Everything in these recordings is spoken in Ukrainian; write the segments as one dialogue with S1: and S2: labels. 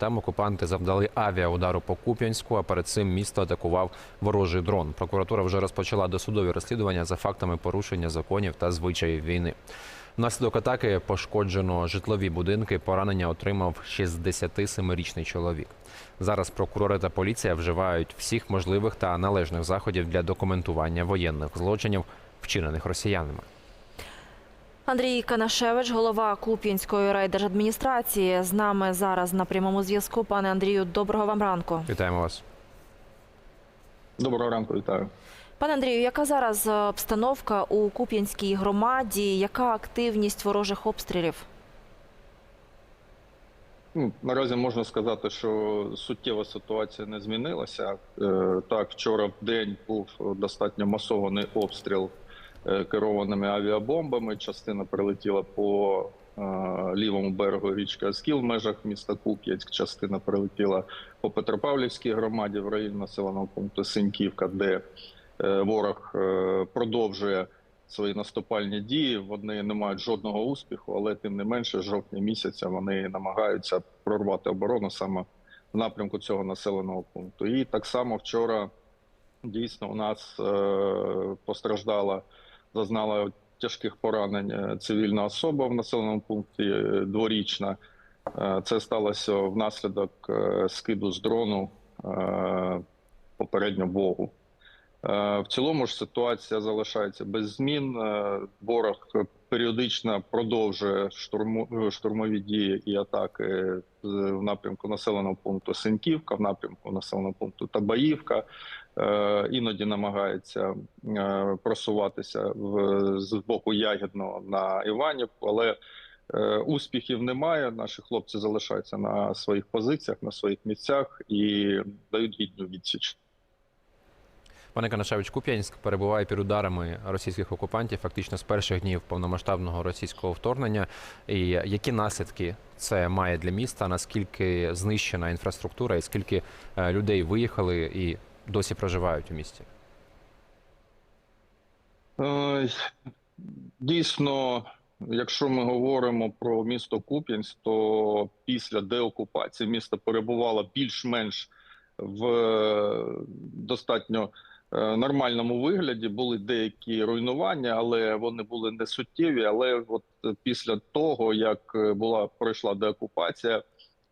S1: Там окупанти завдали авіаудару по Куп'янську, а перед цим місто атакував ворожий дрон. Прокуратура вже розпочала досудові розслідування за фактами порушення законів та звичаїв війни. Внаслідок атаки пошкоджено житлові будинки. Поранення отримав 67-річний чоловік. Зараз прокурори та поліція вживають всіх можливих та належних заходів для документування воєнних злочинів, вчинених росіянами.
S2: Андрій Канашевич, голова Куп'янської райдержадміністрації, з нами зараз на прямому зв'язку. Пане Андрію, доброго вам ранку.
S1: Вітаємо вас.
S3: Доброго ранку, вітаю.
S2: Пане Андрію, яка зараз е, обстановка у Куп'янській громаді? Яка активність ворожих обстрілів?
S3: Ну, наразі можна сказати, що суттєва ситуація не змінилася. Е, Так, вчора в день був достатньо масований обстріл керованими авіабомбами. Частина прилетіла по е, лівому берегу річки Оскіл в межах міста Куп'янськ. Частина прилетіла по Петропавлівській громаді в районі населеного пункту Синьківка, де е, ворог е, продовжує свої наступальні дії. Вони не мають жодного успіху, але тим не менше, жовтня місяця вони намагаються прорвати оборону саме в напрямку цього населеного пункту. І так само вчора дійсно у нас е, постраждала, зазнала тяжких поранень е, цивільна особа в населеному пункті е, дворічна. Це сталося внаслідок скиду з дрону е, попередньо Богу. В цілому ж ситуація залишається без змін. Ворог періодично продовжує штурму, штурмові дії і атаки з- в напрямку населеного пункту Синьківка, в напрямку населеного пункту Табаївка. Е, Іноді намагається е, просуватися в, з боку Ягідного на Іванівку, але е, успіхів немає. Наші хлопці залишаються на своїх позиціях, на своїх місцях і дають гідну відсіч.
S1: Пане Канашевич, Куп'янськ перебуває під ударами російських окупантів фактично з перших днів повномасштабного російського вторгнення. І які наслідки це має для міста? Наскільки знищена інфраструктура, і скільки е, людей виїхали і досі проживають у місті?
S3: Е, Дійсно, якщо ми говоримо про місто Куп'янськ, то після деокупації місто перебувало більш-менш в е, достатньо нормальному вигляді. Були деякі руйнування, але вони були не суттєві. Але от е, після того, як е, була пройшла деокупація,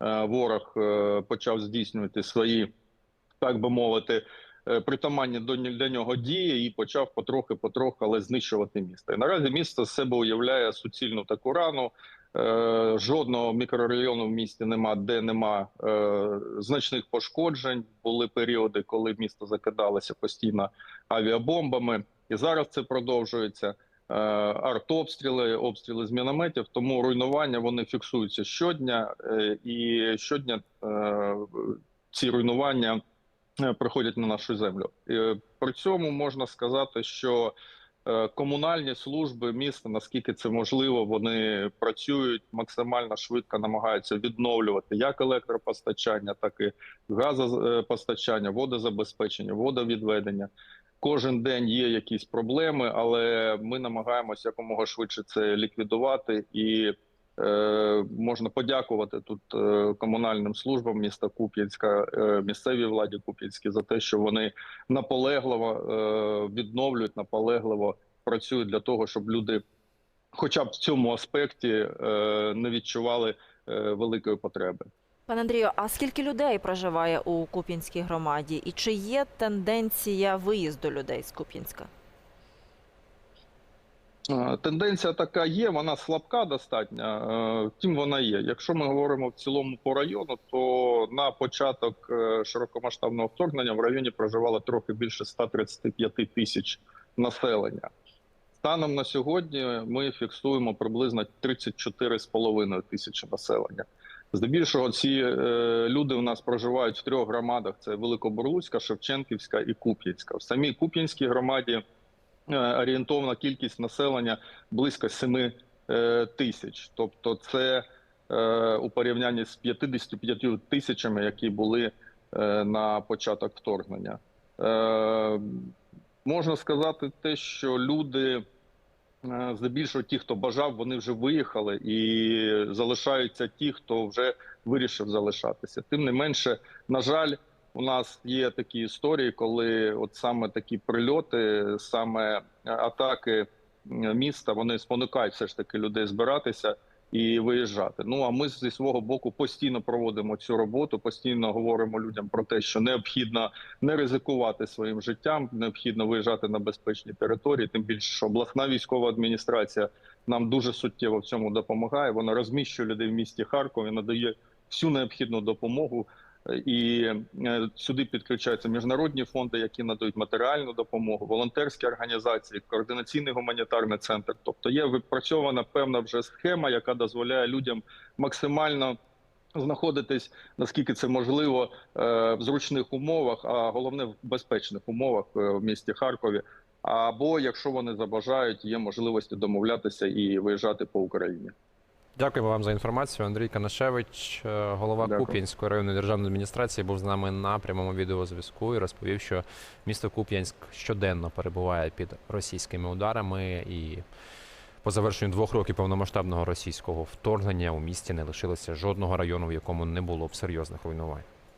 S3: е, ворог е, почав здійснювати свої, так би мовити, е, притаманні до для нього дії і почав потрохи, потрохи, але знищувати місто. І наразі місто з себе уявляє суцільну таку рану. Е, Жодного мікрорайону в місті нема, де нема е, значних пошкоджень. Були періоди, коли місто закидалося постійно авіабомбами, і зараз це продовжується. Е, Артобстріли, обстріли з мінометів, тому руйнування вони фіксуються щодня, е, і щодня е, ці руйнування е, приходять на нашу землю. Е, При цьому можна сказати, що е, комунальні служби міста, наскільки це можливо, вони працюють максимально швидко, намагаються відновлювати як електропостачання, так і газопостачання, водозабезпечення, водовідведення. Кожен день є якісь проблеми, але ми намагаємося якомога швидше це ліквідувати і Е, можна подякувати тут е, комунальним службам міста Куп'янська, е, місцевій владі Куп'янській за те, що вони наполегливо е, відновлюють, наполегливо працюють для того, щоб люди, хоча б в цьому аспекті, е, не відчували е, великої потреби.
S2: Пане Андрію, а скільки людей проживає у Куп'янській громаді? І чи є тенденція виїзду людей з Куп'янська?
S3: Е, Тенденція така є, вона слабка достатньо. е, Втім, вона є. Якщо ми говоримо в цілому по району, то на початок е, широкомасштабного вторгнення в районі проживало трохи більше 135 тисяч населення. Станом на сьогодні ми фіксуємо приблизно 34,5 тисячі населення. Здебільшого ці люди у нас проживають в трьох громадах: це Великобурлуцька, Шевченківська і Куп'янська. В самій Куп'янській громаді орієнтовна кількість населення близько 7 е, тисяч. Тобто, це е, у порівнянні з 55 тисячами, які були е, на початок вторгнення. Е, Можна сказати те, що люди е, здебільшого ті, хто бажав, вони вже виїхали, і залишаються ті, хто вже вирішив залишатися. Тим не менше, на жаль, у нас є такі історії, коли от саме такі прильоти, саме е, атаки міста, вони спонукають все ж таки людей збиратися і виїжджати. Ну а ми зі свого боку постійно проводимо цю роботу, постійно говоримо людям про те, що необхідно не ризикувати своїм життям, необхідно виїжджати на безпечні території. Тим більше, що обласна військова адміністрація нам дуже суттєво в цьому допомагає. Вона розміщує людей в місті Харкові, надає всю необхідну допомогу. І е, сюди підключаються міжнародні фонди, які надають матеріальну допомогу, волонтерські організації, координаційний гуманітарний центр. Тобто є випрацьована певна вже схема, яка дозволяє людям максимально знаходитись наскільки це можливо е, в зручних умовах, а головне в безпечних умовах е, в місті Харкові. Або якщо вони забажають, є можливості домовлятися і виїжджати по Україні.
S1: Дякуємо вам за інформацію. Андрій Канашевич, е, голова
S3: Дякую.
S1: Куп'янської районної державної адміністрації, був з нами на прямому відеозв'язку і розповів, що місто Куп'янськ щоденно перебуває під російськими ударами і. По завершенню двох років повномасштабного російського вторгнення у місті не лишилося жодного району, в якому не було б серйозних руйнувань.